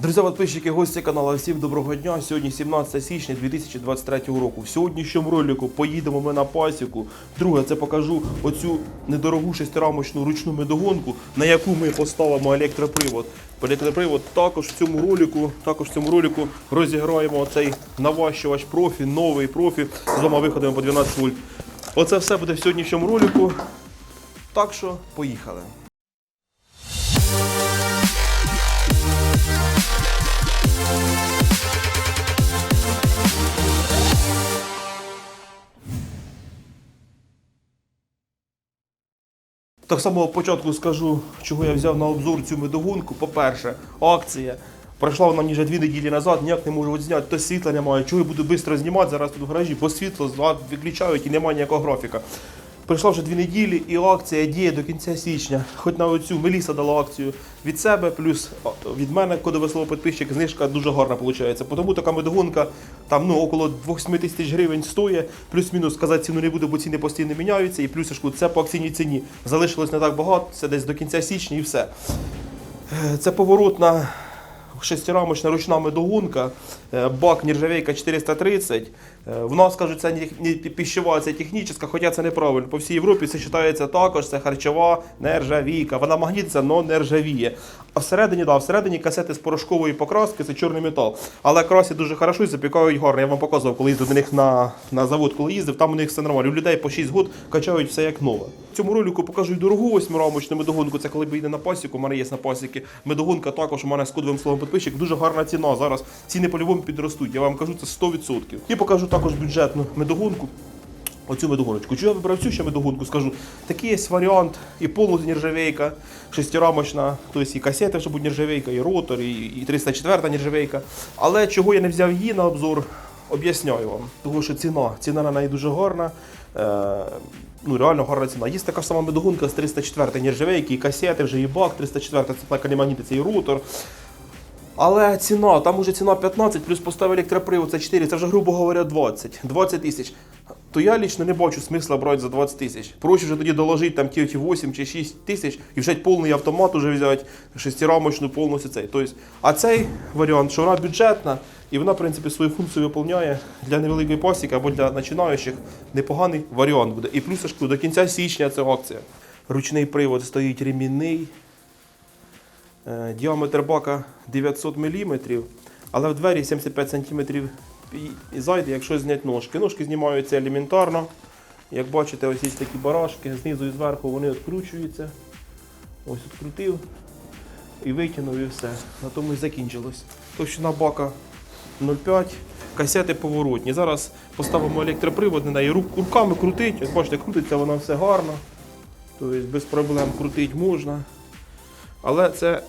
Друзі, підписчики, гості каналу, всім доброго дня. Сьогодні 17 січня 2023 року. В сьогоднішньому ролику поїдемо ми на пасіку. Друге, це покажу оцю недорогу шестирамочну ручну медогонку, на яку ми поставимо електропривод. Електропривод також в цьому ролику, також в цьому ролику розіграємо цей наващувач профі, новий профі з двома виходами по 12 вольт. Оце все буде в сьогоднішньому ролику. Так що поїхали. Так само початку скажу, чого я взяв на обзор цю медогонку. По-перше, акція. Пройшла вона мені вже дві неділі назад, ніяк не можу зняти, то світла немає. Чого я буду швидко знімати зараз тут в гаражі, бо світло виключають і немає ніякого графіка. Пройшла вже дві неділі і акція діє до кінця січня. Хоч на оцю Меліса дала акцію від себе, плюс від мене кодове слово підписчик, знижка дуже гарна виходить. Тому така медогонка там ну, около 8 тисяч гривень стоїть, плюс-мінус сказати ціну не буду, бо ціни постійно міняються. І плюс це по акційній ціні. Залишилось не так багато, це десь до кінця січня і все. Е, Це поворотна шестирамочна ручна медогонка, е, бак нержавейка 430. Е, В нас кажуть, це не пищова, це технічна, хоча це неправильно. По всій Європі це вважається також, це харчова нержавійка. Вона магнітиться, але не ржавіє. А всередині, да, всередині касети з порошкової покраски, це чорний метал. Але красять дуже хорошо і запікають гарно. Я вам показував, коли їздив до них на, на завод, коли їздив, там у них все нормально. У людей по 6 год качають все як нове. Цьому ролику покажу й дорогу восьмирамочну медогонку. Це коли поїде на пасіку, у мене є на пасіки. Медогонка також у мене з кодовим словом підписчик. Дуже гарна ціна. Зараз ціни по-любому підростуть. Я вам кажу, це 100%. І покажу також бюджетну медогонку. Оцю медогоночку. Чого я вибрав цю ще медогонку? Скажу, такий є варіант, і повністю нержавейка, шестирамочна, тобто і касети, щоб буде нержавейка, і ротор, і, і 304 нержавейка. Але чого я не взяв її на обзор, об'ясняю вам. Тому що ціна, ціна на неї дуже гарна. Ну, реально гарна ціна. Є така ж сама медогонка з 304 нержавейки, і касети, вже і бак, 304 це плека не магнітиться, і ротор. Але ціна, там уже ціна 15, плюс поставив електропривод, це 4, це вже, грубо говоря, 20. 20 тисяч. То я лично не бачу смисла брати за 20 тисяч. Проще вже тоді доложити там ті 8 чи 6 тисяч і вже повний автомат уже взяти, шестирамочну повністю цей. Тобто, а цей варіант, що вона бюджетна і вона, в принципі, свою функцію виконує для невеликої пасіки або для починаючих непоганий варіант буде. І плюс до кінця січня це акція. Ручний привод стоїть ремінний. Е, Діаметр бака 900 мм, але в двері 75 см і зайде, якщо зняти ножки. Ножки знімаються елементарно. Як бачите, ось є такі барашки, знизу і зверху вони відкручуються. Ось відкрутив і витягнув і все. На тому і закінчилось. Товщина бака 0,5, касети поворотні. Зараз поставимо електропривод на неї руками крутить. Як бачите, крутиться вона все гарно. Тобто без проблем крутити можна. Але це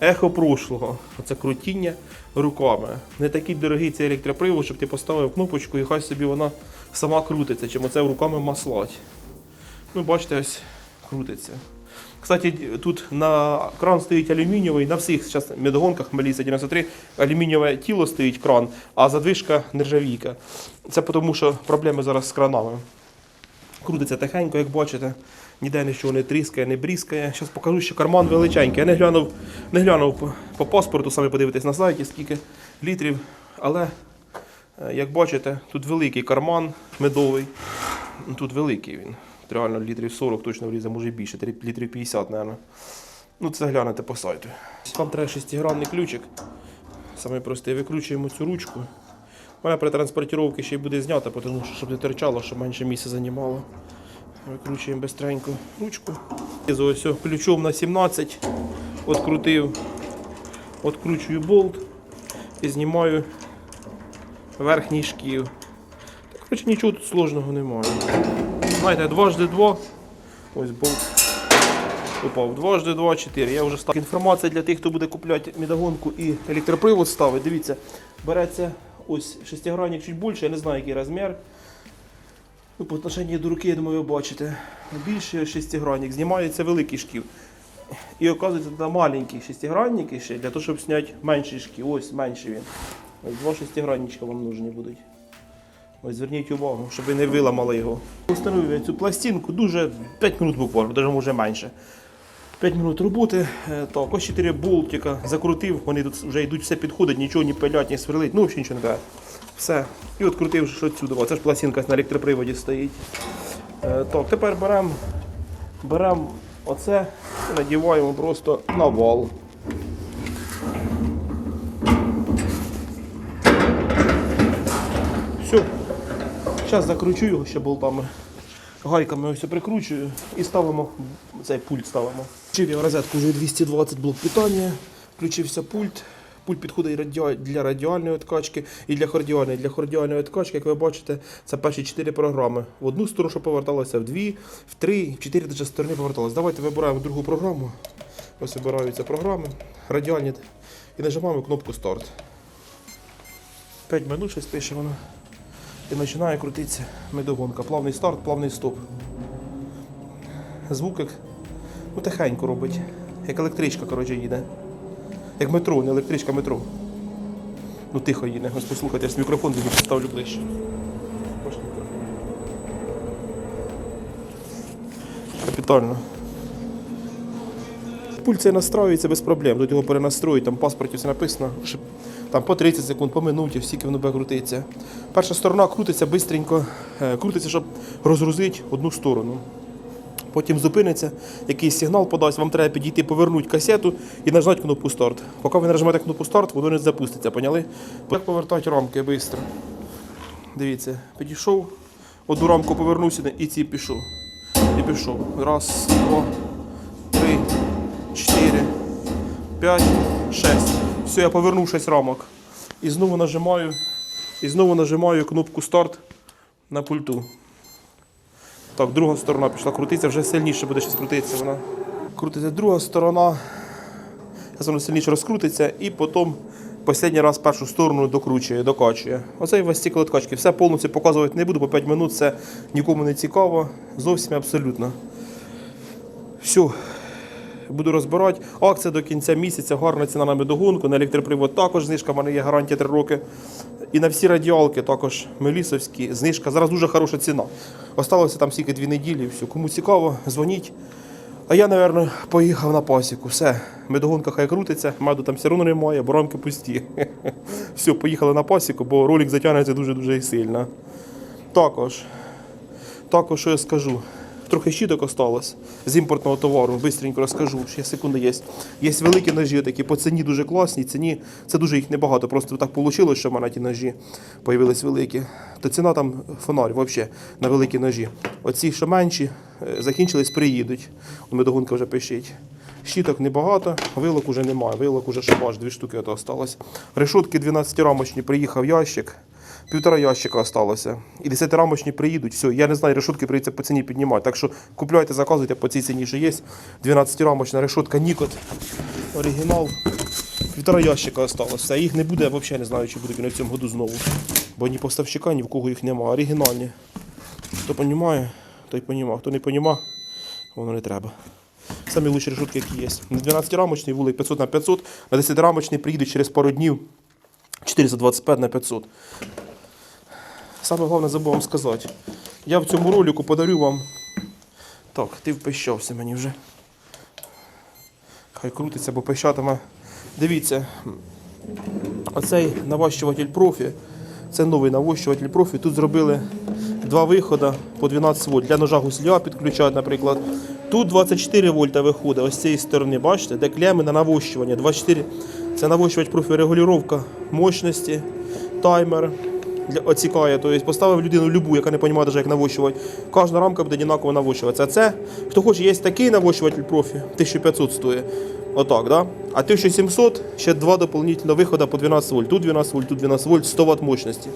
ехо прошлого. Оце крутіння руками. Не такий дорогий цей електропривод, щоб ти поставив кнопочку і хай собі вона сама крутиться, чим оце руками маслать. Ну, бачите, ось крутиться. Кстати, тут на кран стоїть алюмінієвий, на всіх зараз медогонках Меліса 93 алюмінієве тіло стоїть кран, а задвижка нержавійка. Це тому, що проблеми зараз з кранами. Крутиться тихенько, як бачите. Ніде нічого не тріскає, не брізкає. Зараз покажу, що карман величенький. Я не глянув, не глянув по, по паспорту, самі подивитесь на сайті, скільки літрів. Але, е, як бачите, тут великий карман медовий. Тут великий він. Реально літрів 40 точно влізе, може більше, літрів 50, мабуть. Ну, це глянете по сайту. Вам треба шестигранний ключик. Саме простий. Викручуємо цю ручку. Вона при транспортировці ще й буде знята, тому що щоб не торчало, щоб менше місця займало. Викручуємо бистренько ручку. Ось ключом на 17 відкрутив, відкручую болт і знімаю верхній шків. Так, нічого тут сложного немає. Знаєте, дважди два. Ось болт. Упав. Дважди два, чотири. Я вже став. Інформація для тих, хто буде купляти медогонку і електропривод ставить. Дивіться, береться ось шестигранник чуть більше, я не знаю, який розмір. Ну, по отношенню до руки, я думаю, ви бачите. Більше шестигранник, знімається великий шків. І оказується, там маленький шестигранник ще для того, щоб зняти менший шків. Ось менший він. Ось два шестигранничка вам нужні будуть. Ось зверніть увагу, щоб ви не виламали його. Встановив я цю пластинку дуже 5 минут буквально, навіть може менше. 5 минут роботи. Е, Так, ось 4 болтика закрутив, вони тут вже йдуть, все підходить, нічого не пилять, не сверлить, ну взагалі нічого не треба. Все. І от крутив що. Це ж пластинка на електроприводі стоїть. Е, Так, тепер беремо берем оце і надіваємо просто на вал. Все. Зараз закручу його ще болтами. Гайками ось прикручую і ставимо цей пульт ставимо. Включив я в розетку вже 220 блок питання. Включився пульт. Пульт підходить для радіальної откачки і для хордіальної. Для хордіальної откачки, як ви бачите, це перші 4 програми. В одну сторону, що поверталося, в дві, в три, в чотири даже сторони поверталося. Давайте вибираємо другу програму. Ось вибираються програми. Радіальні. І нажимаємо кнопку старт. 5 минут щось пише вона. І починає крутитися медогонка. Плавний старт, плавний стоп. Звук як ну, тихенько робить. Як електричка, коротше, їде. Як метро, не електричка, метро. Ну тихо їде. Ось послухайте, я ж мікрофон тобі поставлю ближче. Капітально. Пульт цей настраюється без проблем. Тут його перенастроїть, там в паспорті все написано, що там по 30 секунд, по минуті, стільки воно буде крутиться. Перша сторона крутиться швидко, крутиться, щоб розгрузити одну сторону. Потім зупиниться, якийсь сигнал подасть, вам треба підійти, повернути касету і нажати кнопку старт. Поки ви нажимаєте кнопку старт, воно не запуститься, поняли? Як повертати рамки швидко. Дивіться, підійшов, одну рамку повернувся і ці пішов. І пішов. Раз, два, 4, 5, 6. Все, я повернув 6 рамок. І знову нажимаю і знову нажимаю кнопку старт на пульту. Так, друга сторона пішла крутитися, вже сильніше буде щось крутитися. Вона крутиться друга сторона. Зараз воно сильніше розкрутиться і потім останній раз першу сторону докручує, докачує. Оце і весь цикл откачки. Все повністю показувати не буду, по 5 минут це нікому не цікаво. Зовсім абсолютно. Все. Буду розбирати. Акція до кінця місяця, гарна ціна на медогонку, на електропривод також знижка, в мене є гарантія 3 роки. І на всі радіалки також мелісовські, знижка. Зараз дуже хороша ціна. Осталося там стільки дві неділі. Все. Кому цікаво, дзвоніть. А я, мабуть, поїхав на пасіку. Все, медогонка хай крутиться, меду там все одно немає, бо рамки пусті. Все, поїхали на пасіку, бо ролик затягнеться дуже-дуже сильно. Також, також, що я скажу. Трохи щіток осталось з імпортного товару. Бистренько розкажу. Ще секунда є. Є великі ножі, такі по ціні дуже класні. Ціні це дуже їх небагато. Просто так вийшло, що в мене ті ножі появились великі. То ціна там фонарь взагалі на великі ножі. Оці, що менші, е, закінчились, приїдуть. Медогонка вже пишіть. Щіток небагато, вилок уже немає. Вилок уже шабаш, дві штуки ото осталось. Решотки 12-рамочні, приїхав ящик. Півтора ящика осталося. І 10-рамочні приїдуть. Все, я не знаю, решотки прийдеться по ціні піднімати. Так що купляйте, заказуйте по цій ціні, що є. 12-рамочна решотка Нікот. Оригінал. Півтора ящика осталось. Все, їх не буде, я взагалі не знаю, чи вони в цьому году знову. Бо ні поставщика, ні в кого їх немає. Оригінальні. Хто розуміє, той розуміє. Хто не розуміє, воно не треба. Самі лучші решетки, які є. На 12-рамочний вулик 500 на 500, на 10-рамочний приїдуть через пару днів 425 на 500. Саме головне забув вам сказати. Я в цьому ролику подарю вам. Так, ти впищався мені вже. Хай крутиться, бо пищатиме. Дивіться, оцей навощуватель профі. Це новий навощуватель профі. Тут зробили два виходи по 12 вольт. Для ножа гусля підключають, наприклад. Тут 24 вольта виходить ось з цієї сторони, бачите, де клеми на навощування. 24. Це навощувач профі регулювання мощності, таймер для оцікає. Тобто поставив людину любу, яка не розуміє, як навощувати. Кожна рамка буде однаково навощуватися. А це, хто хоче, є такий навощуватель профі, 1500 стоїть. Отак, да? А 1700 ще два дополнительно виходи по 12 вольт. Тут 12 вольт, тут 12 вольт, 100 Вт мощності.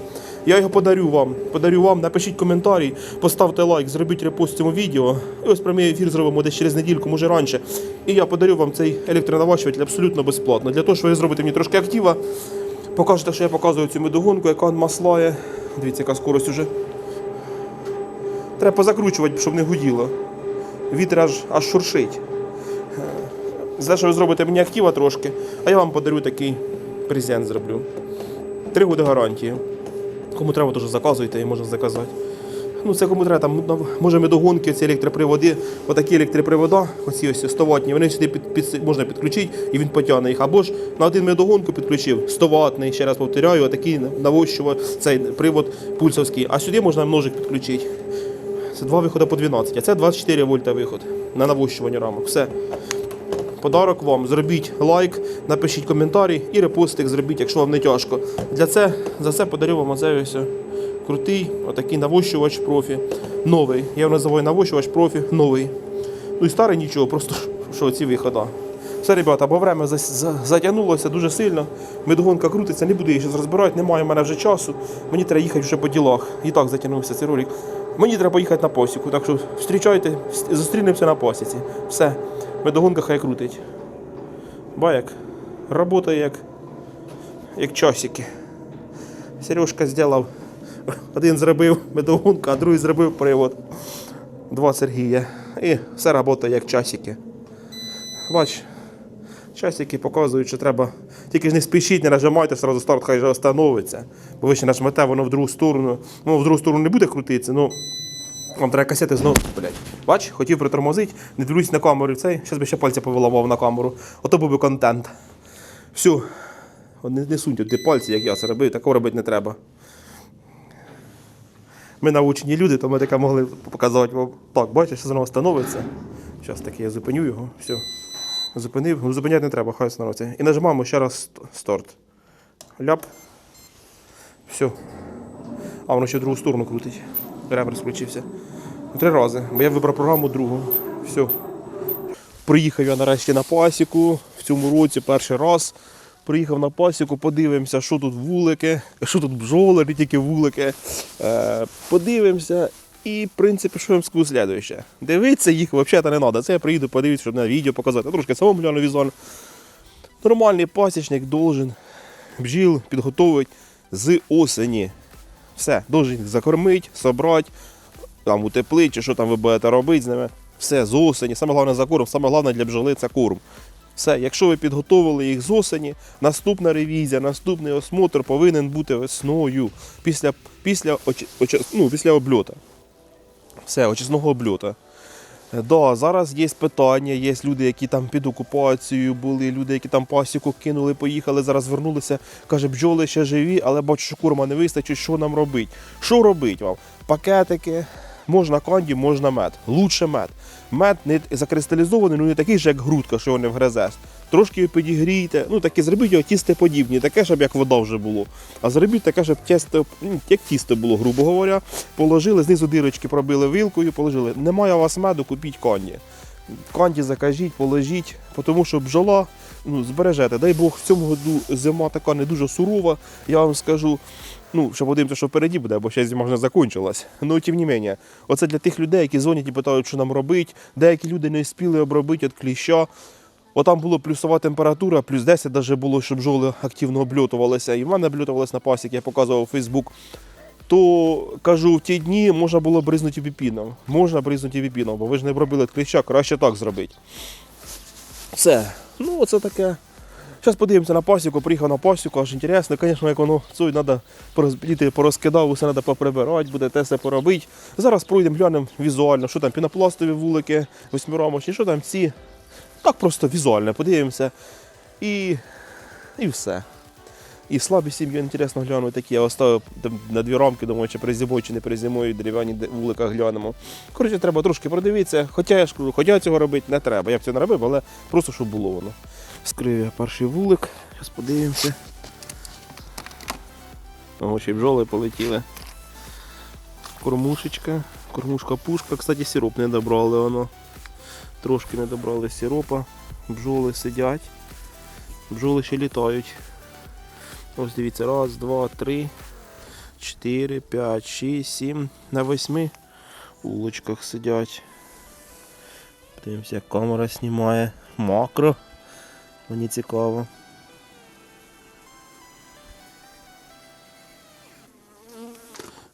Я його подарю вам. Подарю вам, напишіть коментарі, поставте лайк, зробіть репост цьому відео. І ось прямий ефір зробимо десь через недільку, може раніше. І я подарю вам цей електронавачуватель абсолютно безплатно. Для того, щоб ви зробите мені трошки актива, покажете, що я показую цю медогонку, яка маслає. Дивіться, яка скорость уже. Треба позакручувати, щоб не гуділо. Вітер аж, аж шуршить. За що ви зробите мені актива трошки, а я вам подарю такий презент зроблю. Три години гарантії. Кому треба, теж заказуйте і можна заказати. Ну, це кому треба, там, ну, може медогонки, ці електроприводи, отакі електропривода, оці ось 100 ватні, вони сюди під, під, можна підключити і він потягне їх. Або ж на один медогонку підключив 100 ватний, ще раз повторяю, отакий навощувач, цей привод пульсовський. А сюди можна множик підключити. Це два виходи по 12, а це 24 вольта виход на навощування рамок. Все. Подарок вам. Зробіть лайк, напишіть коментарі і репостик зробіть, якщо вам не тяжко. Для це, за це подарю вам оцей ось крутий, отакий навощувач профі. Новий. Я його називаю навощувач профі новий. Ну і старий нічого, просто що ці виходи. Все, ребята, бо время за- за- затягнулося дуже сильно. Медогонка крутиться, не буду її зараз розбирати, немає в мене вже часу. Мені треба їхати вже по ділах. І так затягнувся цей ролик. Мені треба їхати на посіку, так що зустрічайте, зустрінемося на посіці. Все, медогонка хай крутить. Ба як? Робота як, як часики. Сережка зробив. Один зробив медогонку, а другий зробив привод. Два Сергія. І все робота як часики. Бач, часики показують, що треба. Тільки ж не спішіть, не нажимайте, сразу старт хай же остановиться. Бо ви ще нажмете, воно в другу сторону. Ну, в другу сторону не буде крутитися, ну. Вам треба касети знову, блядь. Бач, хотів притормозити, не дивлюсь на камеру цей. Зараз би ще пальця повиламав на камеру. Ото був би контент. Все. Не, не суньте туди пальці, як я це робив, такого робити не треба. Ми научені люди, то ми таке могли показати вам. Так, бачиш, що воно становиться. Зараз таки я зупиню його. Все. Зупинив. Ну, зупиняти не треба, хай становиться. І нажимаємо ще раз ст- старт. Ляп. Все. А воно ще другу сторону крутить. Реверс включився. Три рази. Бо я вибрав програму другу. Все. Приїхав я нарешті на пасіку в цьому році перший раз. Приїхав на пасіку, подивимося, що тут вулики, що тут бджоли, не тільки вулики. Е, подивимося. І, в принципі, що я вам скажу слідуюче. Дивитися їх взагалі не треба. Це я приїду, подивитися, щоб на відео показати. Я трошки самому гляну візуально. Нормальний пасічник должен бджіл підготовити з осені. Все, должен їх закормити, собрати, там утеплити, чи що там ви будете робити з ними. Все, з осені. Саме головне за корм, саме головне для бджоли це корм. Все, якщо ви підготовили їх з осені, наступна ревізія, наступний осмотр повинен бути весною після, після, оч, оч, ну, після обльота. Все, очисного обльота. Да, зараз є питання, є люди, які там під окупацією були, люди, які там пасіку кинули, поїхали, зараз вернулися. Каже, бджоли ще живі, але бачу, що курма не вистачить, що нам робити? Що робити вам? Пакетики, можна канді, можна мед. Лучше мед. Мед не закристалізований, ну не такий же, як грудка, що його не вгризеш. Трошки його підігрійте, ну таке зробіть його тістеподібні, таке, щоб як вода вже було. А зробіть таке, щоб тісто, ну, як тісто було, грубо говоря. Положили, знизу дирочки пробили вилкою, положили. Немає у вас меду, купіть канді. Канді закажіть, положіть, тому що бджола ну, збережете. Дай Бог, в цьому году зима така не дуже сурова. Я вам скажу, ну, ще подивимося, що впереді буде, бо ще зима вже закінчилась. Ну, тим не менше, оце для тих людей, які дзвонять і питають, що нам робити. Деякі люди не спіли обробити від кліща. Отам було плюсова температура, плюс 10 навіть було, щоб бджоли активно обльотувалися. І в мене обльотувалися на пасіки, я показував у Фейсбук. То кажу, в ті дні можна було бризнути віпіном. Можна бризнути віпіном, бо ви ж не обробили кліща, краще так зробити. Все. Ну, оце таке. Зараз подивимося на пасіку, приїхав на пасіку, аж інтересно, звісно, як воно цуй, треба порозпліти, порозкидав, усе треба поприбирати, буде те все поробити. Зараз пройдемо, глянемо візуально, що там пінопластові вулики, восьмирамочні, що там ці. Так просто візуально подивимося. І, і все. І слабі сім'ї, інтересно глянути такі. Я оставив на дві рамки, думаю, чи призимою, чи не призимою, дерев'яні вулика глянемо. Коротше, треба трошки продивитися. Хоча я ж кажу, хоча цього робити не треба. Я б цього не робив, але просто щоб було воно. Скрив я перший вулик. Зараз подивимося. Ого, ще бджоли полетіли. Кормушечка. Кормушка пушка. Кстати, сироп не добрали воно. Трошки не добрали сиропа. Бджоли сидять. Бджоли ще літають. Ось дивіться, раз, два, три, чотири, п'ять, шість, сім. На восьми улочках сидять. Подивимося, як камера знімає. Макро. Мені цікаво.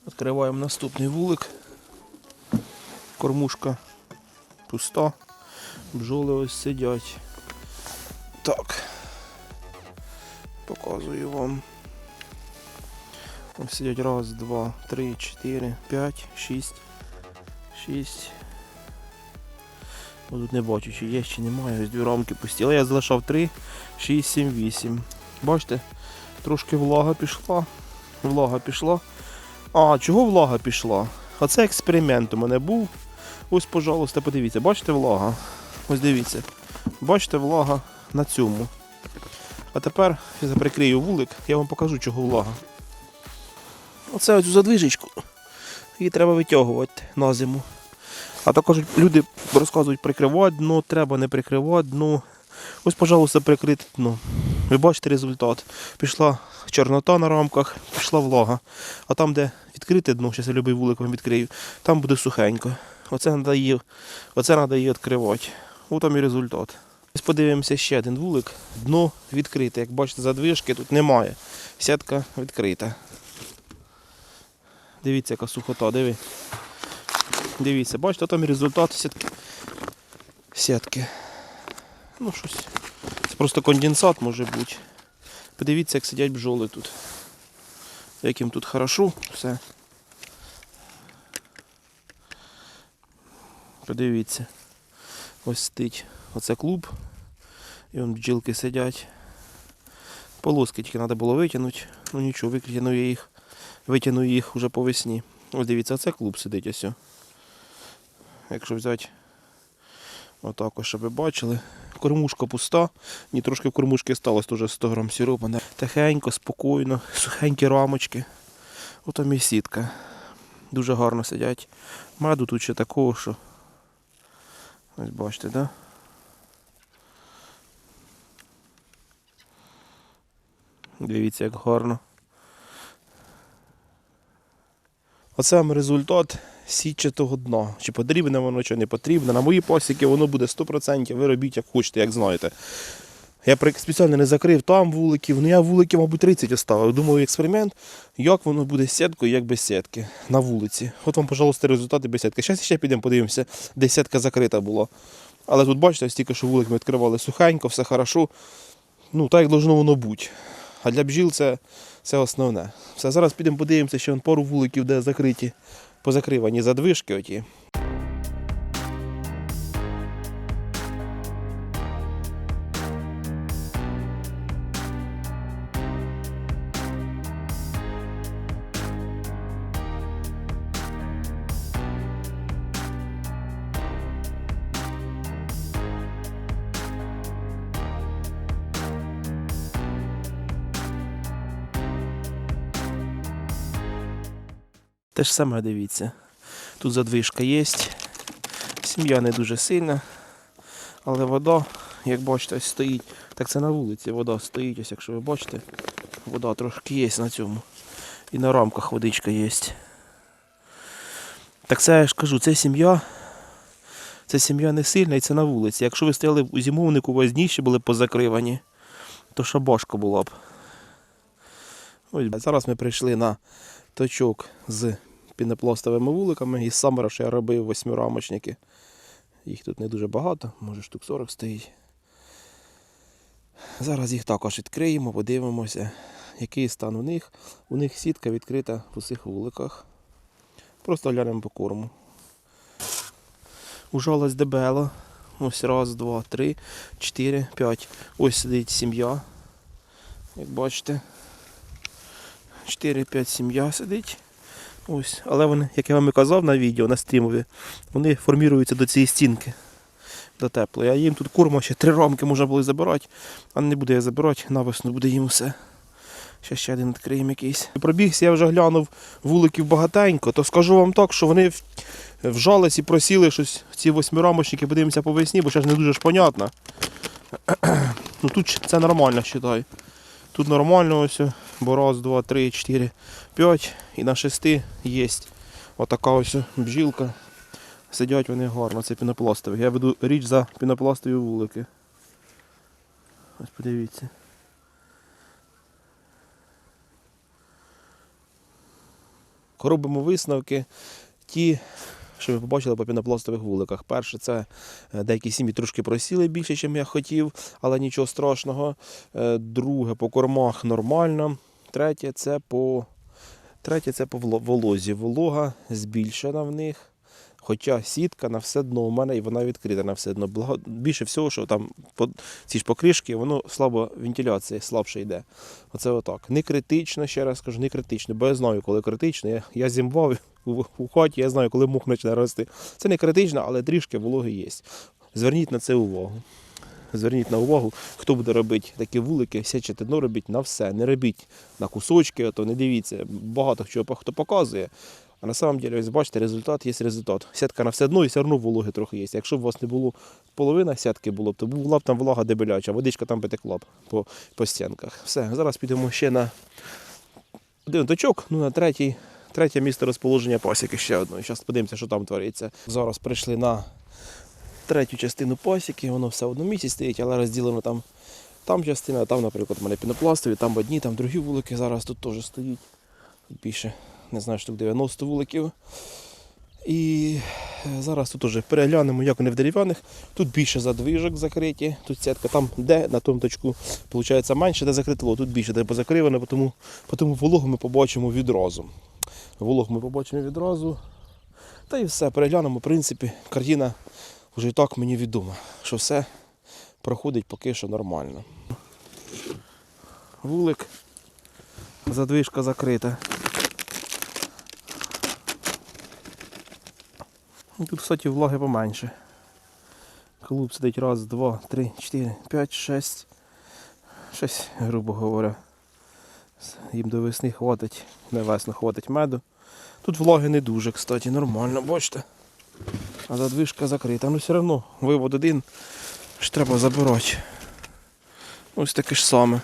Відкриваємо наступний вулик. Кормушка пуста. Бджоли ось сидять. Так. Показую вам. Ось сидять раз, два, три, чотири, п'ять, шість. Шість. Ну, Тут не бачу, чи є, чи немає. Ось дві рамки пусті. Але я залишав 3, 6, 7, 8. Бачите? Трошки влага пішла. Влага пішла. А, чого влага пішла? Оце експеримент у мене був. Ось, пожалуйста, подивіться, бачите влага? Ось дивіться. Бачите влага на цьому. А тепер я прикрию вулик, я вам покажу, чого влага. Оце оцю задвижечку. Її треба витягувати на зиму. А також люди розказують прикривати дно, треба не прикривати дно. Ось, пожалуйста, прикрити дно. Ви бачите результат. Пішла чорнота на рамках, пішла влага. А там, де відкрите дно, зараз я любий вулик вам відкрию, там буде сухенько. Оце треба її, оце треба відкривати. Ось там і результат. Ось подивимося ще один вулик. Дно відкрите. Як бачите, задвижки тут немає. Сітка відкрита. Дивіться, яка сухота, диви. Дивіться, бачите, там результат сітки. Сітки. Ну щось. Це просто конденсат може бути. Подивіться, як сидять бджоли тут. Як їм тут хорошо, все. Подивіться. Ось сидить. Оце клуб. І вон бджілки сидять. Полоски тільки треба було витягнути. Ну нічого, витягнув я їх. Витягну їх уже по весні. Ось дивіться, оце клуб сидить ось. Якщо взяти отак, ось, щоб ви бачили. Кормушка пуста. Ні, трошки в кормушки сталося теж 100 грам сиропа. Тихенько, спокійно, сухенькі рамочки. Ото і сітка. Дуже гарно сидять. Меду тут ще такого, що. Ось бачите, да? Дивіться, як гарно. Оце вам результат сітчатого дна. Чи потрібне воно, чи не потрібне. На мої пасіки воно буде 100%. Ви робіть як хочете, як знаєте. Я спеціально не закрив там вуликів, ну я вуликів, мабуть, 30 оставив. Думаю, експеримент, як воно буде сіткою, як без сітки на вулиці. От вам, пожалуйста, результати без сітки. Зараз ще підемо подивимося, де сітка закрита була. Але тут бачите, ось тільки що вулик ми відкривали сухенько, все хорошо. Ну, так як должно воно бути. А для бджіл це, це основне. Все, зараз підемо подивимося, що вон пару вуликів, де закриті, позакривані задвижки оті. Те ж саме дивіться. Тут задвижка є. Сім'я не дуже сильна, але вода, як бачите, стоїть. Так це на вулиці вода стоїть, ось якщо ви бачите, вода трошки є на цьому. І на рамках водичка є. Так це я ж кажу, це сім'я. Це сім'я не сильна і це на вулиці. Якщо ви стояли у зимовнику, у вас дні ще були позакривані, то шабашка була б. Ось зараз ми прийшли на точок з пінопластовими вуликами. Із самера, що я робив восьмирамочники. Їх тут не дуже багато, може штук 40 стоїть. Зараз їх також відкриємо, подивимося, який стан у них. У них сітка відкрита в усіх вуликах. Просто глянемо по корму. Ужалась дебела. Ось раз, два, три, чотири, п'ять. Ось сидить сім'я. Як бачите. 4-5 сім'я сидить. Ось. Але вони, як я вам і казав на відео, на стрімові, вони форміруються до цієї стінки, до теплої. А їм тут корму ще три рамки можна було забирати, а не буде я забирати, навесну буде їм все. Ще ще один відкриємо якийсь. Пробігся, я вже глянув вуликів багатенько, то скажу вам так, що вони вжались і просіли щось ці восьмирамочники, подивимося по весні, бо ще ж не дуже ж понятно. ну тут це нормально, вважаю. Тут нормально ось, бо раз, два, три, чотири, п'ять і на шести є отака ось бджілка. Сидять вони гарно, це пінопластові. Я веду річ за пінопластові вулики. Ось подивіться. Робимо висновки. Ті, що ви побачили по пінопластових вуликах. Перше, це е, деякі сім'ї трошки просіли більше, ніж я хотів, але нічого страшного. Е, Друге, по кормах нормально. Третє це по Третє це по волозі. Волога збільшена в них. Хоча сітка на все дно у мене і вона відкрита на все дно. Благо- Більше всього, що там ці ж покришки, воно слабо вентиляція слабше йде. Оце отак. Не критично, ще раз кажу, не критично, бо я знаю, коли критично. Я, я зімбав у, у хаті, я знаю, коли мух почне рости. Це не критично, але трішки вологи є. Зверніть на це увагу. Зверніть на увагу, хто буде робити такі вулики, сячете дно робіть на все. Не робіть на кусочки, а то не дивіться. Багато чого хто показує. А на самом деле, ось бачите, результат є результат. Сітка на все дно і все одно вологи трохи є. Якщо б у вас не було половина сітки було б, то була б там волага дебеляча, водичка там би б по, по стінках. Все, зараз підемо ще на один точок, ну на третій, третє місце розположення пасіки ще одної. Зараз подивимося, що там твориться. Зараз прийшли на третю частину пасіки, воно все в одному місці стоїть, але розділено там. Там частина, там, наприклад, у мене пінопластові, там одні, там другі вулики. Зараз тут теж стоїть. Більше, не знаю, штук 90 вуликів. І е, зараз тут уже переглянемо, як вони в дерев'яних. Тут більше задвижок закриті. Тут сітка там, де на тому точку, виходить, менше, де закрито, тут більше де позакривано, тому, тому вологу ми побачимо відразу. Вологу ми побачимо відразу. Та і все, переглянемо, в принципі, картина вже і так мені відома, що все проходить поки що нормально. Вулик, задвижка закрита. Тут, кстати, влаги поменше. Клуб сидить раз, два, три, чотири, п'ять, шесть. Шесть, грубо говоря. Їм до весни хватить, на весну хватить меду. Тут влаги не дуже, кстати, нормально, бачите. А задвижка закрита. Ну все одно вивод один ж треба забирати. Ось таке ж саме.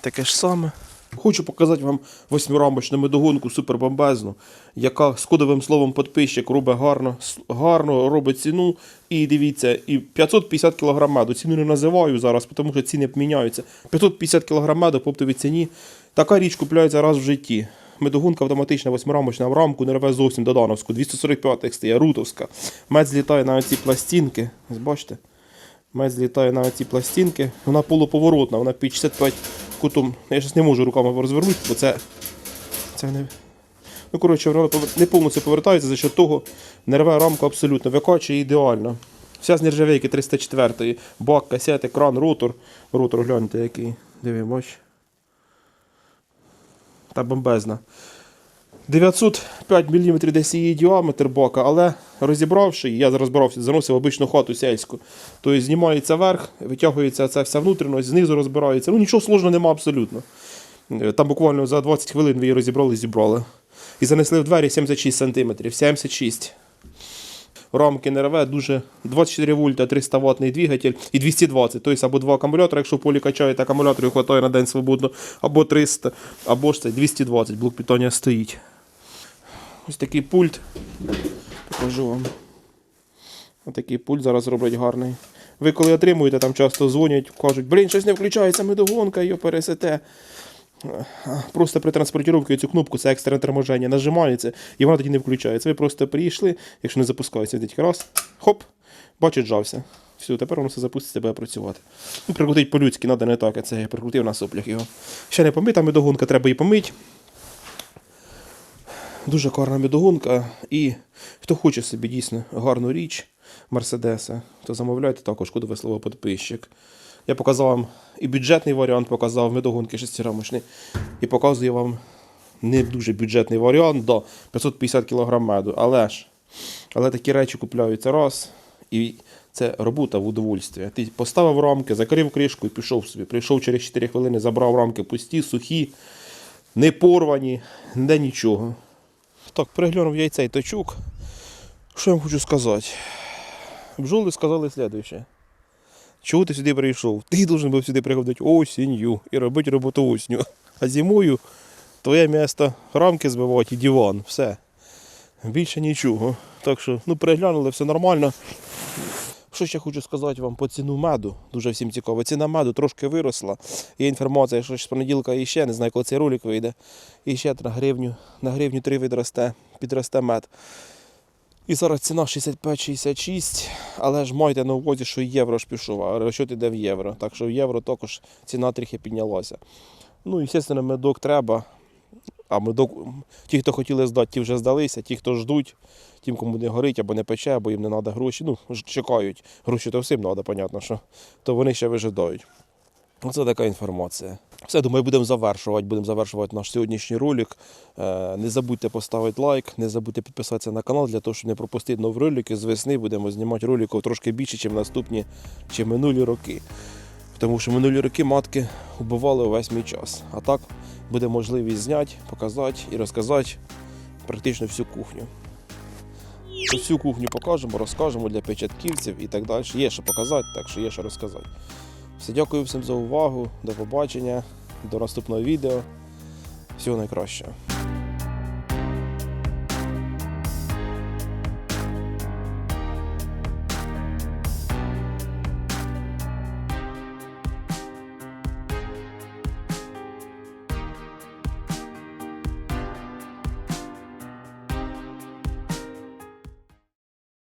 Таке ж саме. Хочу показати вам восьмирамочну медогонку супербомбезну, яка з кодовим словом підписчик робить гарно, гарно робить ціну. І дивіться, і 550 кг меду. Ціну не називаю зараз, тому що ціни міняються. 550 кг меду по оптовій ціні. Така річ купляється раз в житті. Медогонка автоматична восьмирамочна в рамку, не рве зовсім Додановську, 245 стає, рутовська. Мед злітає на ці пластинки. Бачите? Мед злітає на ці пластинки. Вона полуповоротна, вона під 65 кутом. Я зараз не можу руками розвернути, бо це. Це не. Ну, коротше, вона не повністю повертається за що того не рве рамку абсолютно, викачує ідеально. Вся з нержавейки 304 бак, касет, кран, ротор. Ротор гляньте який. Диви, бач. Та бомбезна. 905 мм десь її діаметр бока, але розібравши, я розбирався, заносив обичну хату сільську. Тобто знімається верх, витягується ця вся внутрішність, знизу розбирається. Ну нічого сложного нема абсолютно. Е, Там буквально за 20 хвилин ви її розібрали зібрали. І занесли в двері 76 см. 76. Рамки не рве, дуже 24 вольта, 300 ваттний двигатель і 220. Тобто або два акумулятори, якщо в полі качаєте, акумуляторів вистачає на день свободно, або 300, або ж це 220, блок питання стоїть. Ось такий пульт. Покажу вам. Ось такий пульт зараз роблять гарний. Ви коли отримуєте, там часто дзвонять, кажуть, блін, щось не включається, медогонка, його пересете. Просто при транспортировці цю кнопку, це екстрене торможення, нажимається, і вона тоді не включається. Ви просто прийшли, якщо не запускається, тільки раз, хоп, бачить, жався. Все, тепер воно все запуститься, буде працювати. Ну, прикрутить по-людськи, треба не так, це я прикрутив на соплях його. Ще не помита медогонка, треба її помити. Дуже гарна медогонка. І хто хоче собі дійсно гарну річ Мерседеса, то замовляйте також кодове слово підписчик. Я показав вам і бюджетний варіант, показав медогонки шестирамочний. І показую вам не дуже бюджетний варіант, да, 550 кг меду. Але ж, але такі речі купляються раз. І це робота в удовольствие. Ти поставив рамки, закрив кришку і пішов собі. Прийшов через 4 хвилини, забрав рамки пусті, сухі, не порвані, ніде нічого. Так, переглянув я і цей. Що я вам хочу сказати? Бджоли сказали слідуюче. Чого ти сюди прийшов? Ти должен був сюди приходити осінню і робити роботу осінню. А зимою твоє місто рамки збивати і диван. Все. Більше нічого. Так що, ну, переглянули, все нормально. Що ще хочу сказати вам по ціну меду, дуже всім цікаво. Ціна меду трошки виросла. Є інформація, що з понеділка іще, не знаю, коли цей ролик вийде. І ще на гривню, на гривню 3 відросте, підросте мед. І зараз ціна 65-66, але ж майте на увазі, що євро ж пішов, а розчет іде в євро. Так що в євро також ціна трохи піднялася. Ну, і, звісно, медок треба. А ми медок, ті, хто хотіли здати, ті вже здалися, ті, хто ждуть, тим, кому не горить або не пече, або їм не треба гроші. Ну, чекають. Гроші то всім треба, понятно, що то вони ще вижидають. Оце така інформація. Все, думаю, будемо завершувати. Будемо завершувати наш сьогоднішній ролик. Е, Не забудьте поставити лайк, не забудьте підписатися на канал для того, щоб не пропустити нові ролики. З весни будемо знімати роликів трошки більше, ніж наступні чи минулі роки. Тому що минулі роки матки убивали увесь мій час. А так буде можливість зняти, показати і розказати практично всю кухню. Всю кухню покажемо, розкажемо для початківців і так далі. Є що показати, так що є що розказати. Все, дякую всім за увагу. До побачення, до наступного відео. Всього найкращого.